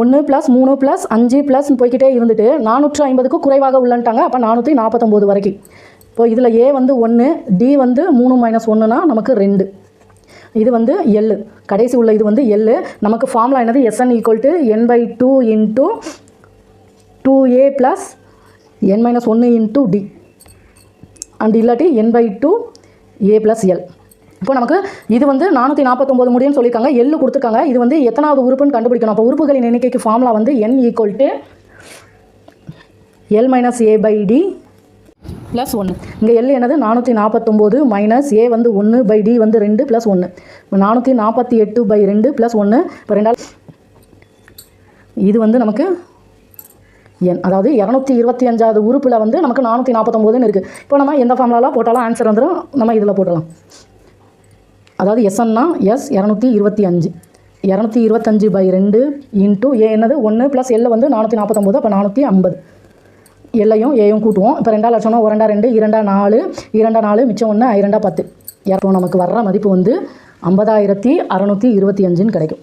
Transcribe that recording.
ஒன்று ப்ளஸ் மூணு ப்ளஸ் அஞ்சு ப்ளஸ் போய்க்கிட்டே இருந்துட்டு நானூற்று ஐம்பதுக்கு குறைவாக உள்ளன்ட்டாங்க. அப்போ நானூற்றி நாற்பத்தொம்போது வரைக்கும். இப்போ இதில் ஏ வந்து ஒன்று டி வந்து மூணு மைனஸ் ஒன்றுனா நமக்கு ரெண்டு. இது வந்து எல்லு கடைசி உள்ள இது வந்து எல்லு நமக்கு ஃபார்முலா என்னது? S N equal to N by two into two A plus N minus ஒன்று இன்ட்டு டி அண்ட் இல்லாட்டி N by two A plus L இப்போ நமக்கு இது வந்து நானூற்றி நாற்பத்தொம்போது முடியும்னு சொல்லியிருக்காங்க. எள்ளு கொடுத்துருக்காங்க. இது வந்து எத்தனாவது உறுப்புன்னு கண்டுபிடிக்கணும். அப்போ உறுப்புகளின் எண்ணிக்கைக்கு ஃபார்முலா வந்து N equal to L minus A by D plus ஒன்று இங்கே எல் என்னது? நானூற்றி நாற்பத்தொம்போது மைனஸ் ஏ வந்து ஒன்று பை டி வந்து ரெண்டு ப்ளஸ் ஒன்று நானூற்றி நாற்பத்தி எட்டு பை ரெண்டு ப்ளஸ் ஒன்று இப்போ ரெண்டால் இது வந்து நமக்கு என் அதாவது இரநூத்தி இருபத்தி அஞ்சாவது உறுப்பில் வந்து நமக்கு நானூற்றி நாற்பத்தொம்போதுன்னு இருக்குது இப்போ நம்ம எந்த ஃபார்முலாலாம் போட்டாலும் ஆன்சர் வந்துடும் நம்ம இதில் போடலாம் அதாவது எஸ்என்னா எஸ் இரநூத்தி இருபத்தி அஞ்சு. இரநூத்தி இருபத்தஞ்சு பை ரெண்டு இன்ட்டு ஏ என்னது? ஒன்று ப்ளஸ் எல்ல வந்து நானூற்றி நாற்பத்தொம்போது அப்போ நானூற்றி ஐம்பது. எல்லையும் ஏயும் கூட்டுவோம். இப்போ ரெண்டா லட்சம்னா ஒரு ரெண்டா ரெண்டு இரண்டா நாலு இரண்டா நாலு மிச்சம் ஒன்று இரண்டா பத்து. இப்போ நமக்கு வர்ற மதிப்பு வந்து ஐம்பதாயிரத்தி அறநூற்றி இருபத்தி அஞ்சுன்னு கிடைக்கும்.